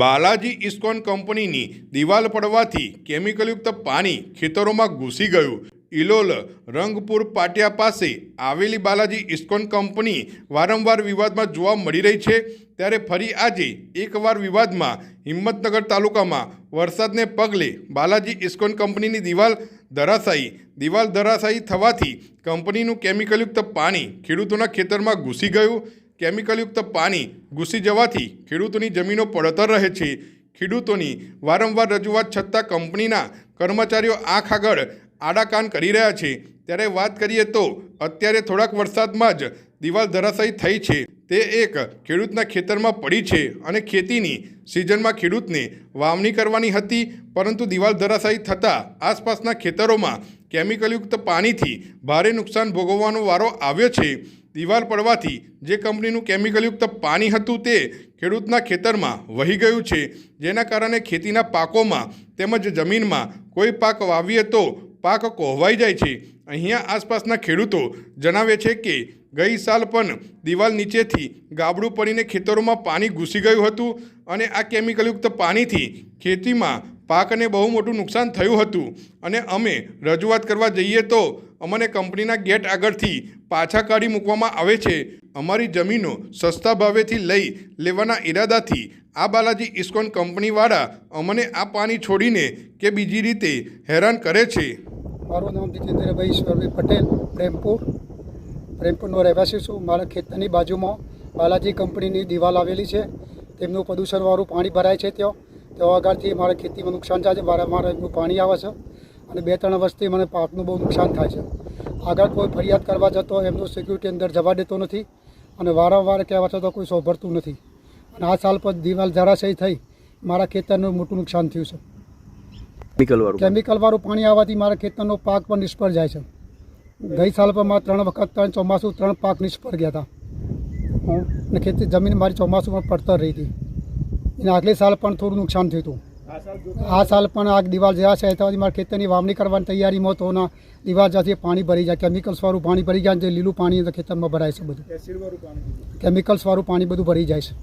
Balaji ISKCON કંપનીની દિવાલ પડવાથી કેમિકલયુક્ત પાણી ખેતરોમાં ઘૂસી ગયું. ઇલોલ રંગપુર પાટિયા પાસે આવેલી બાલાજી ઇસ્કોન કંપની વારંવાર વિવાદમાં જોવા મળી રહી છે. ત્યારે ફરી આજે એકવાર વિવાદમાં હિંમતનગર તાલુકામાં વરસાદને પગલે બાલાજી ઇસ્કોન કંપનીની દિવાલ ધરાશાયી. દિવાલ ધરાશાયી થવાથી કંપનીનું કેમિકલયુક્ત પાણી ખેડૂતોના ખેતરમાં ઘૂસી ગયું. કેમિકલયુક્ત પાણી ઘૂસી જવાથી ખેડૂતોની જમીનો પડતર રહે છે. ખેડૂતોની વારંવાર રજૂઆત છતાં કંપનીના કર્મચારીઓ આંખ આગળ આડાકાન કરી રહ્યા છે. ત્યારે વાત કરીએ તો અત્યારે થોડાક વરસાદમાં જ દિવાલ ધરાશાયી થઈ છે. તે એક ખેડૂતના ખેતરમાં પડી છે અને ખેતીની સિઝનમાં ખેડૂતને વાવણી કરવાની હતી, પરંતુ દિવાલ ધરાશાયી થતાં આસપાસના ખેતરોમાં કેમિકલયુક્ત પાણીથી ભારે નુકસાન ભોગવવાનો વારો આવ્યો છે. દિવાલ પડવાથી જે કંપનીનું કેમિકલયુક્ત પાણી હતું તે ખેડૂતના ખેતરમાં વહી ગયું છે. જેના કારણે ખેતીના પાકોમાં તેમજ જમીનમાં કોઈ પાક વાવીએ તો પાક કોહવાઈ જાય છે. અહીંયા આસપાસના ખેડૂતો જણાવે છે કે, ગઈ સાલ પણ દિવાલ નીચેથી ગાબડું પડીને ખેતરોમાં પાણી ઘૂસી ગયું હતું અને આ કેમિકલયુક્ત પાણીથી ખેતીમાં પાકને બહુ મોટું નુકસાન થયું હતું. અને અમે રજૂઆત કરવા જઈએ તો અમને કંપનીના ગેટ આગળથી પાછા કાઢી મૂકવામાં આવે છે. અમારી જમીનો સસ્તા ભાવેથી લઈ લેવાના ઈરાદાથી આ બાલાજી ઇસ્કોન કંપનીવાળા અમને આ પાણી છોડીને કે બીજી રીતે હેરાન કરે છે. મારું નામ જીતેન્દ્રભાઈ ઈશ્વરભાઈ પટેલ, પ્રેમપુર. પ્રેમપુરનો રહેવાસી છું. મારા ખેતરની બાજુમાં બાલાજી કંપનીની દિવાલ આવેલી છે. તેમનું પ્રદૂષણવાળું પાણી ભરાય છે ત્યાં. આગળથી મારા ખેતીમાં નુકસાન થાય છે. મારા એમનું પાણી આવે છે અને બે ત્રણ વર્ષથી મને પાકનું બહુ નુકસાન થાય છે. આગળ કોઈ ફરિયાદ કરવા જતો એમનું સિક્યુરિટી અંદર જવા દેતો નથી અને વારંવાર કહેવા છતાં કોઈ સોંભરતું નથી. અને આ સાલ પર દિવાલ ધરાશયી થઈ મારા ખેતરનું મોટું નુકસાન થયું છે. કેમિકલ કેમિકલવાળું પાણી? આવવાથી મારા ખેતરનો પાક પણ નિષ્ફળ જાય છે. ગઈ સાલ પર મારા ત્રણ વખત ત્રણ ચોમાસું ત્રણ પાક નિષ્ફળ ગયા હતા. અને ખેતી જમીન મારી ચોમાસુમાં પડતર રહી હતી. અને આગલી સાલ પણ થોડું નુકસાન થયું હતું. આ સાલ પણ આ દિવાલ જ્યાં છે ત્યાંથી મારા ખેતરની વાવણી કરવાની તૈયારીમાં તો ના દિવાલ જ્યાંથી પાણી ભરી જાય. કેમિકલ્સવાળું પાણી ભરી જાય જે લીલું પાણી ખેતરમાં ભરાય છે બધું. કેમિકલ્સવાળું પાણી બધું ભરી જાય છે.